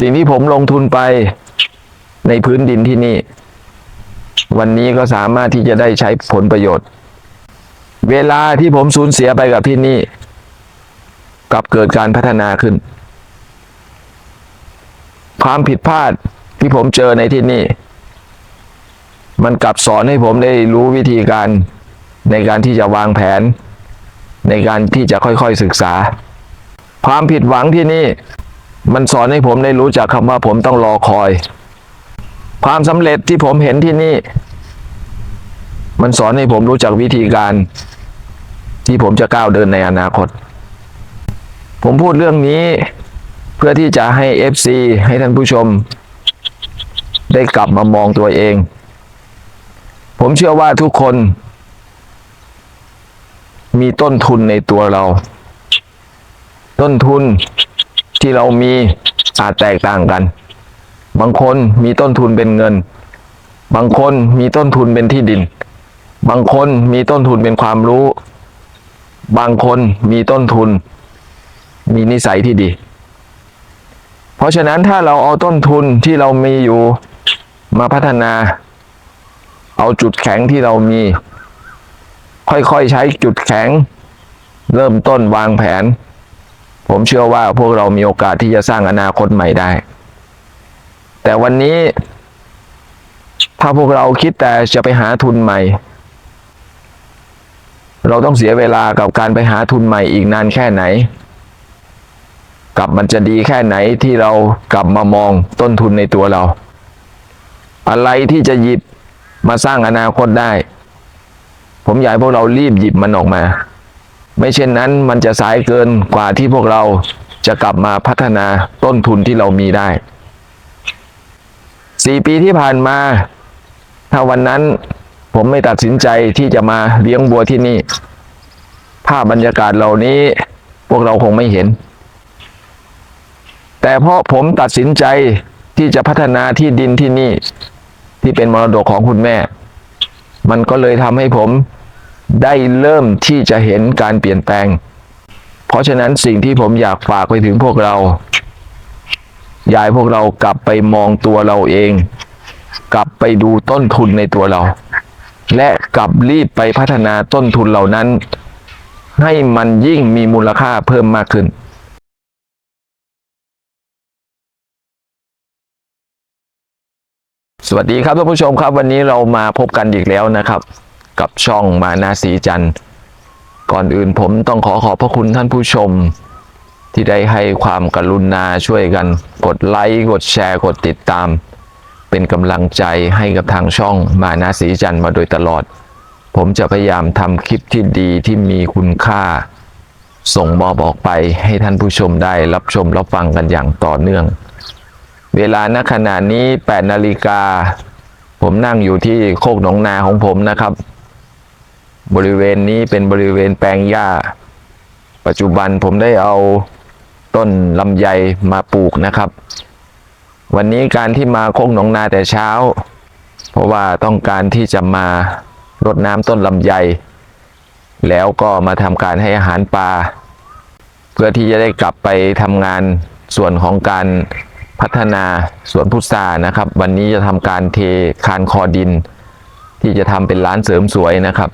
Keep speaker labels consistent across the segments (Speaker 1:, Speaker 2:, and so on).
Speaker 1: สิ่งที่ผมลงทุนไปในพื้นดินที่นี่ วันนี้ก็สามารถที่จะได้ใช้ผลประโยชน์ เวลาที่ผมสูญเสียไปกับที่นี่กลับเกิดการพัฒนาขึ้น ความผิดพลาดที่ผมเจอในที่นี่ มันกลับสอนให้ผมได้รู้วิธีการในการที่จะวางแผน ในการที่จะค่อยๆศึกษา ความผิดหวังที่นี่ มันสอนให้ผมได้รู้จักคำว่าผมต้องรอคอย ความสำเร็จที่ผมเห็นที่นี่ มันสอนให้ผมรู้จักวิธีการ ที่ผมจะก้าวเดินในอนาคต ผมพูดเรื่องนี้ เพื่อที่จะให้ FC ให้ท่านผู้ชม ได้กลับมามองตัวเอง ผมเชื่อว่าทุกคน มีต้นทุนในตัวเรา ต้นทุน ที่เรามีอาจแตกต่างกัน บางคนมีต้นทุนเป็นเงิน บางคนมีต้นทุนเป็นที่ดิน บางคนมีต้นทุนเป็นความรู้ บางคนมีต้นทุน มีนิสัยที่ดี เพราะฉะนั้นถ้าเราเอาต้นทุนที่เรามีอยู่มาพัฒนา เอาจุดแข็งที่เรามี ค่อยๆใช้จุดแข็ง เริ่มต้นวางแผน ผมเชื่อว่าพวกเรามีโอกาสที่จะสร้างอนาคตใหม่ได้ แต่วันนี้ ถ้าพวกเราคิดแต่จะไปหาทุนใหม่ เราต้องเสียเวลากับการไปหาทุนใหม่อีกนานแค่ไหนกับมันจะดีแค่ไหนที่เรากลับมามองต้นทุนในตัวเรา อะไรที่จะหยิบมาสร้างอนาคตได้ ผมอยากให้พวกเรารีบหยิบมันออกมา ไม่เช่นนั้นมันจะสายเกินกว่าที่พวกเราจะกลับมาพัฒนาต้นทุนที่เรามีได้สี่ปีที่ผ่านมา ถ้าวันนั้นผมไม่ตัดสินใจที่จะมาเลี้ยงบัวที่นี่ ภาพบรรยากาศเหล่านี้พวกเราคงไม่เห็น แต่เพราะผมตัดสินใจที่จะพัฒนาที่ดินที่นี่ ที่เป็นมรดกของคุณแม่ มันก็เลยทำให้ผม ได้เริ่มที่จะเห็นการเปลี่ยนแปลง เพราะฉะนั้นสิ่งที่ผมอยากฝากไปถึงพวกเราอยากพวกเรากลับไปมองตัวเราเอง กลับไปดูต้นทุนในตัวเรา และกลับรีบไปพัฒนาต้นทุนเหล่านั้น ให้มันยิ่งมีมูลค่าเพิ่มมากขึ้นสวัสดีครับท่านผู้ชมครับวันนี้เรามาพบกันอีกแล้วนะครับ กับช่องมานาสีจันทร์ ก่อนอื่นผมต้องขอขอบพระคุณท่านผู้ชม ที่ได้ให้ความกรุณาช่วยกัน กดไลค์กดแชร์กดติดตาม เป็นกำลังใจให้กับทางช่องมานาสีจันทร์มาโดยตลอด ผมจะพยายามทำคลิปที่ดีที่มีคุณค่า ส่งมอบออกไปให้ท่านผู้ชมได้รับชมรับฟังกันอย่างต่อเนื่อง เวลาณขณะนี้8นาฬิกาผมนั่งอยู่ที่โคกหนองนาของผมนะครับ บริเวณนี้เป็นบริเวณแปลงหญ้า ปัจจุบันผมได้เอาต้นลำไยมาปลูกนะครับ วันนี้การที่มาโคกหนองนาแต่เช้า เพราะว่าต้องการที่จะมารดน้ำต้นลำไย แล้วก็มาทำการให้อาหารปลาเพื่อที่จะได้กลับไปทำงานส่วนของการพัฒนาสวนพุทรานะครับ วันนี้จะทำการเทคานคอดิน ที่จะทำเป็นร้านเสริมสวยนะครับ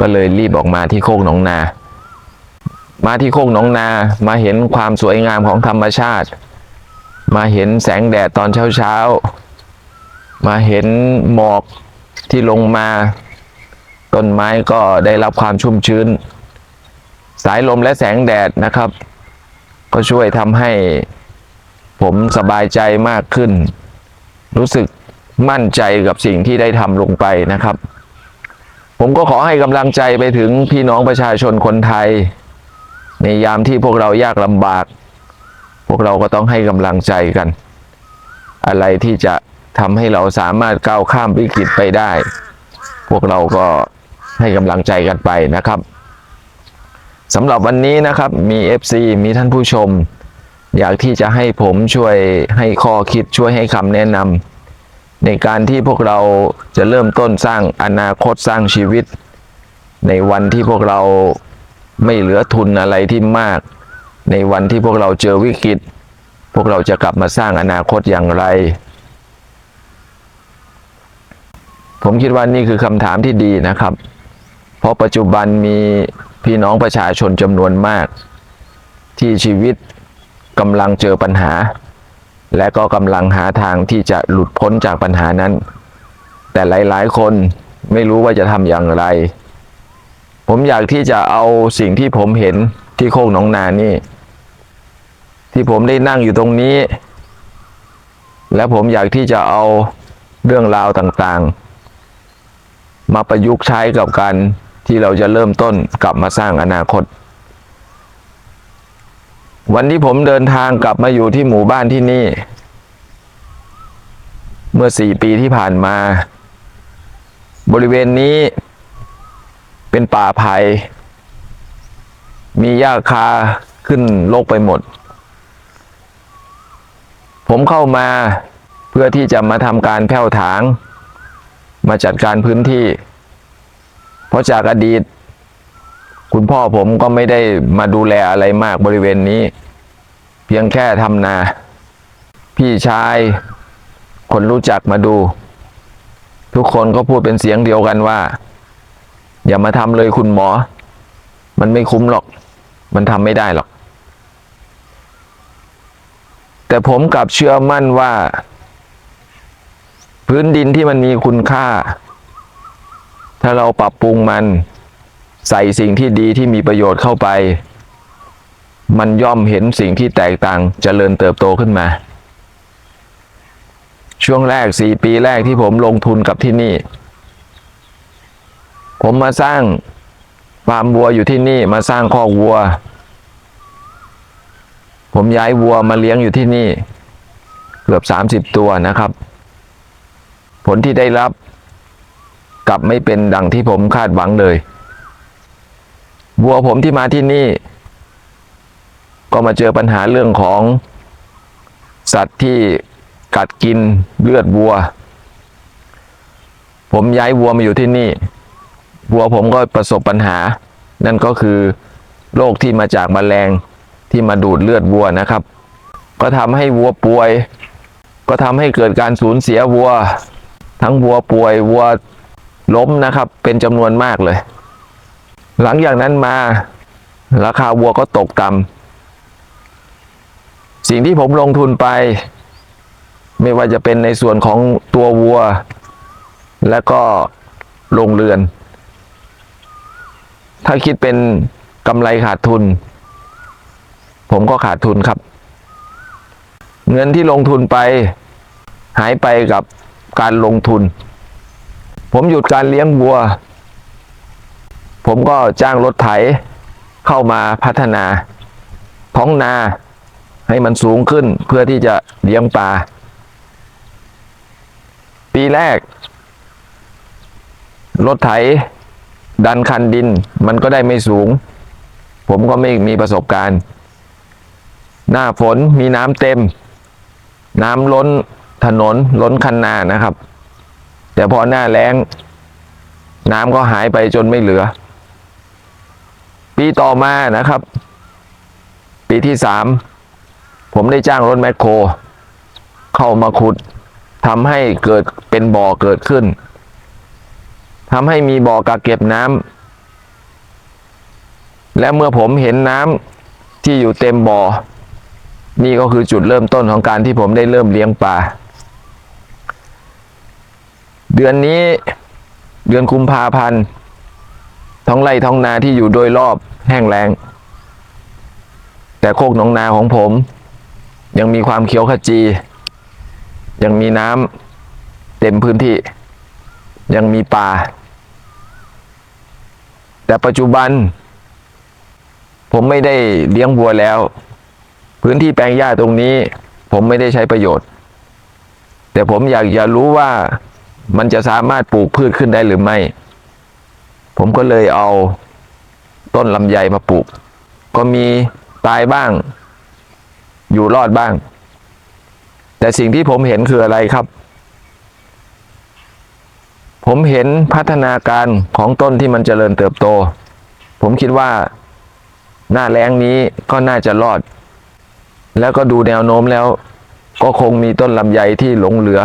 Speaker 1: ก็เลยรีบออกมาที่โคกหนองนา มาที่โคกหนองนามาเห็นความสวยงามของธรรมชาติ มาเห็นแสงแดดตอนเช้าเช้ามาเห็นหมอกที่ลงมาต้นไม้ก็ได้รับความชุ่มชื้น สายลมและแสงแดดนะครับ ก็ช่วยทำให้ผมสบายใจมากขึ้น รู้สึกมั่นใจกับสิ่งที่ได้ทำลงไปนะครับ ผมก็ขอให้กำลังใจไปถึงพี่น้องประชาชนคนไทย ในยามที่พวกเรายากลำบาก พวกเราก็ต้องให้กำลังใจกัน อะไรที่จะทำให้เราสามารถก้าวข้ามวิกฤตไปได้ พวกเราก็ให้กำลังใจกันไปนะครับสำหรับวันนี้นะครับมี FC มีท่านผู้ชม อยากที่จะให้ผมช่วยให้ข้อคิดช่วยให้คำแนะนำ ในการที่พวกเราจะเริ่มต้นสร้างอนาคตสร้างชีวิต ในวันที่พวกเราไม่เหลือทุนอะไรที่มาก ในวันที่พวกเราเจอวิกฤต พวกเราจะกลับมาสร้างอนาคตอย่างไร ผมคิดว่านี่คือคำถามที่ดีนะครับ เพราะปัจจุบันมีพี่น้องประชาชนจำนวนมาก ที่ชีวิตกำลังเจอปัญหา และก็กำลังหาทางที่จะหลุดพ้นจากปัญหานั้น แต่หลายๆ คนไม่รู้ว่าจะทำอย่างไร ผมอยากที่จะเอาสิ่งที่ผมเห็นที่โคกหนองนานี่ ที่ผมได้นั่งอยู่ตรงนี้ และผมอยากที่จะเอาเรื่องราวต่างๆ มาประยุกต์ใช้กับการที่เราจะเริ่มต้นกลับมาสร้างอนาคต วันที่ผมเดินทางกลับมาอยู่ที่หมู่บ้านที่นี่ เมื่อสี่ปีที่ผ่านมา บริเวณนี้ เป็นป่าไผ่มีหญ้าคาขึ้นโลกไปหมด ผมเข้ามาเพื่อที่จะมาทำการแผ่วถาง มาจัดการพื้นที่ เพราะจากอดีต คุณพ่อผมก็ไม่ได้มาดูแลอะไรมากบริเวณนี้ เพียงแค่ทำนา พี่ชาย คนรู้จักมาดู ทุกคนก็พูดเป็นเสียงเดียวกันว่า อย่ามาทำเลยคุณหมอ มันไม่คุ้มหรอก มันทำไม่ได้หรอก แต่ผมกลับเชื่อมั่นว่า พื้นดินที่มันมีคุณค่า ถ้าเราปรับปรุงมัน ใส่สิ่งที่ดีที่มีประโยชน์เข้าไป มันย่อมเห็นสิ่งที่แตกต่างจเจริญเติบโตขึ้นมา ช่วงแรกสี่ปีแรกที่ผมลงทุนกับที่นี่ ผมมาสร้างฟาร์มวัวอยู่ที่นี่มาสร้างคอกวัว ผมย้ายวัวมาเลี้ยงอยู่ที่นี่ เกือบสามสิบตัวนะครับ ผลที่ได้รับกลับไม่เป็นดังที่ผมคาดหวังเลย วัวผมที่มาที่นี่ ก็มาเจอปัญหาเรื่องของ สัตว์ที่กัดกินเลือดวัว ผมย้ายวัวมาอยู่ที่นี่ วัวผมก็ประสบปัญหา นั่นก็คือโรคที่มาจากแมลงที่มาดูดเลือดวัวนะครับ ก็ทำให้วัวป่วย ก็ทำให้เกิดการสูญเสียวัว ทั้งวัวป่วยวัวล้มนะครับ เป็นจำนวนมากเลย หลังจากนั้นมาราคาวัวก็ตกต่ำสิ่งที่ผมลงทุนไป ไม่ว่าจะเป็นในส่วนของตัววัว และก็โรงเรือน ถ้าคิดเป็นกำไรขาดทุน ผมก็ขาดทุนครับ เงินที่ลงทุนไป หายไปกับการลงทุน ผมหยุดการเลี้ยงวัว ผมก็จ้างรถไถเข้ามาพัฒนา ท้องนาให้มันสูงขึ้นเพื่อที่จะเลี้ยงปลา ปีแรก รถไถดันคันดินมันก็ได้ไม่สูง ผมก็ไม่มีประสบการณ์ หน้าฝนมีน้ำเต็ม น้ำล้นถนนล้นคันนานะครับ แต่พอหน้าแล้ง น้ำก็หายไปจนไม่เหลือ ปีต่อมานะครับ ปีที่สามผมได้จ้างรถแมคโคร เข้ามาขุดทำให้เกิดเป็นบ่อเกิดขึ้นทำให้มีบ่อกักเก็บน้ำและเมื่อผมเห็นน้ำที่อยู่เต็มบ่อ นี่ก็คือจุดเริ่มต้นของการที่ผมได้เริ่มเลี้ยงปลาเดือนนี้เดือนกุมภาพันธ์ ท้องไร่ท้องนาที่อยู่โดยรอบแห้งแล้ง แต่โคกหนองนาของผม ยังมีความเขียวขจี ยังมีน้ำเต็มพื้นที่ ยังมีป่า แต่ปัจจุบัน ผมไม่ได้เลี้ยงวัวแล้ว พื้นที่แปลงหญ้าตรงนี้ ผมไม่ได้ใช้ประโยชน์ แต่ผมอยากจะรู้ว่ามันจะสามารถปลูกพืชขึ้นได้หรือไม่ ผมก็เลยเอาต้นลำไยมาปลูก ก็มีตายบ้าง อยู่รอดบ้าง แต่สิ่งที่ผมเห็นคืออะไรครับ ผมเห็นพัฒนาการของต้นที่มันเจริญเติบโต ผมคิดว่าหน้าแรงนี้ก็น่าจะรอด แล้วก็ดูแนวโน้มแล้ว ก็คงมีต้นลำไยที่หลงเหลือ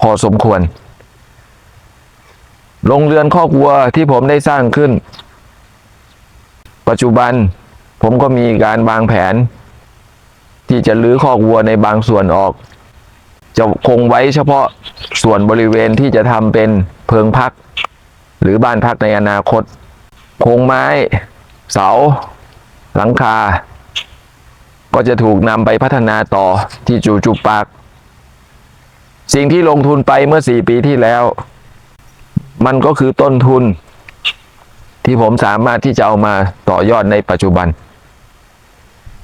Speaker 1: พอสมควร โรงเรือนคอกวัวที่ผมได้สร้างขึ้น ปัจจุบันผมก็มีการวางแผน ที่จะลื้อคอกวัวในบางส่วนออก จะคงไว้เฉพาะส่วนบริเวณที่จะทำเป็นเพิงพัก หรือบ้านพักในอนาคต โครงไม้ เสา หลังคา ก็จะถูกนำไปพัฒนาต่อที่จูจุปาก สิ่งที่ลงทุนไปเมื่อสี่ปีที่แล้ว มันก็คือต้นทุน ที่ผมสามารถที่จะเอามาต่อยอดในปัจจุบัน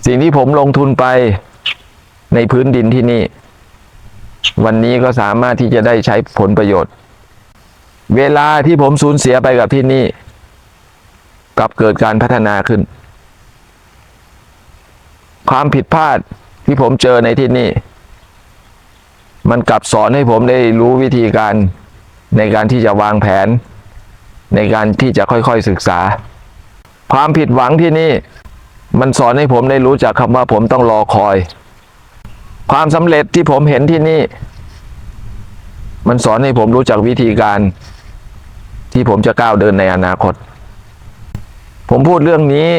Speaker 1: สิ่งที่ผมลงทุนไปในพื้นดินที่นี่ วันนี้ก็สามารถที่จะได้ใช้ผลประโยชน์ เวลาที่ผมสูญเสียไปกับที่นี่กลับเกิดการพัฒนาขึ้น ความผิดพลาดที่ผมเจอในที่นี่ มันกลับสอนให้ผมได้รู้วิธีการ ในการที่จะวางแผน ในการที่จะค่อยๆศึกษา ความผิดหวังที่นี่ มันสอนให้ผมได้รู้จักคำว่าผมต้องรอคอย ความสำเร็จที่ผมเห็นที่นี่ มันสอนให้ผมรู้จักวิธีการ ที่ผมจะก้าวเดินในอนาคต ผมพูดเรื่องนี้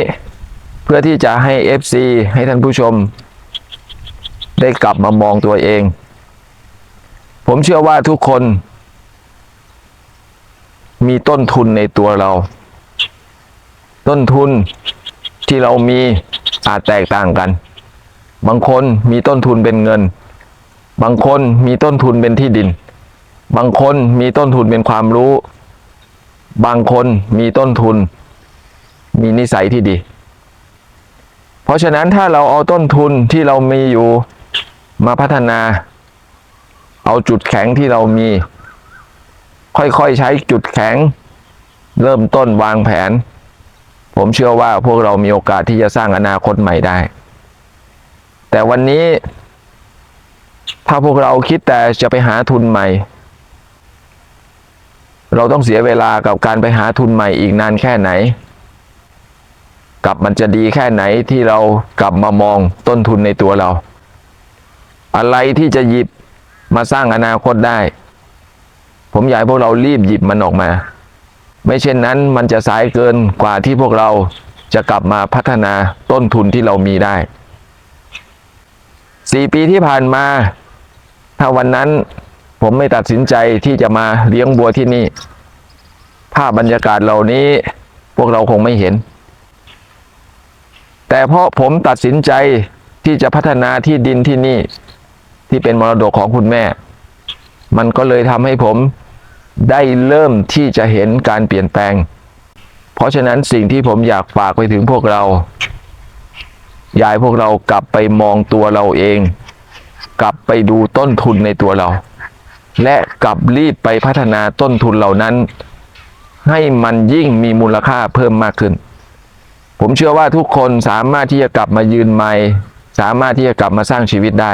Speaker 1: เพื่อที่จะให้ FC ให้ท่านผู้ชม ได้กลับมามองตัวเอง ผมเชื่อว่าทุกคน มีต้นทุนในตัวเรา ต้นทุนที่เรามีอาจแตกต่างกัน บางคนมีต้นทุนเป็นเงิน บางคนมีต้นทุนเป็นที่ดิน บางคนมีต้นทุนเป็นความรู้ บางคนมีต้นทุน มีนิสัยที่ดี เพราะฉะนั้นถ้าเราเอาต้นทุนที่เรามีอยู่มาพัฒนา เอาจุดแข็งที่เรามี ค่อยๆใช้จุดแข็ง เริ่มต้นวางแผน ผมเชื่อว่าพวกเรามีโอกาสที่จะสร้างอนาคตใหม่ได้ แต่วันนี้ ถ้าพวกเราคิดแต่จะไปหาทุนใหม่ เราต้องเสียเวลากับการไปหาทุนใหม่อีกนานแค่ไหน กับมันจะดีแค่ไหนที่เรากลับมามองต้นทุนในตัวเรา อะไรที่จะหยิบมาสร้างอนาคตได้ ผมอยากให้พวกเรารีบหยิบมันออกมา ไม่เช่นนั้นมันจะสายเกินกว่าที่พวกเราจะกลับมาพัฒนาต้นทุนที่เรามีได้สี่ปีที่ผ่านมา ถ้าวันนั้นผมไม่ตัดสินใจที่จะมาเลี้ยงบัวที่นี่ ภาพบรรยากาศเหล่านี้พวกเราคงไม่เห็น แต่เพราะผมตัดสินใจที่จะพัฒนาที่ดินที่นี่ ที่เป็นมรดกของคุณแม่ มันก็เลยทำให้ผมได้เริ่มที่จะเห็นการเปลี่ยนแปลง เพราะฉะนั้นสิ่งที่ผมอยากฝากไปถึงพวกเรา ยากให้พวกเรากลับไปมองตัวเราเอง กลับไปดูต้นทุนในตัวเรา และกลับรีบไปพัฒนาต้นทุนเหล่านั้น ให้มันยิ่งมีมูลค่าเพิ่มมากขึ้น ผมเชื่อว่าทุกคนสามารถที่จะกลับมายืนใหม่ สามารถที่จะกลับมาสร้างชีวิตได้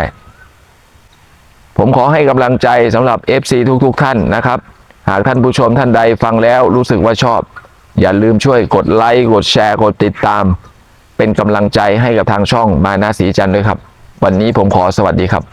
Speaker 1: ผมขอให้กำลังใจสำหรับ FC ทุกๆทท่านนะครับ หากท่านผู้ชมท่านใดฟังแล้วรู้สึกว่าชอบ อย่าลืมช่วยกดไลค์กดแชร์กดติดตาม เป็นกำลังใจให้กับทางช่องมานาสีจันด้วยครับ วันนี้ผมขอสวัสดีครับ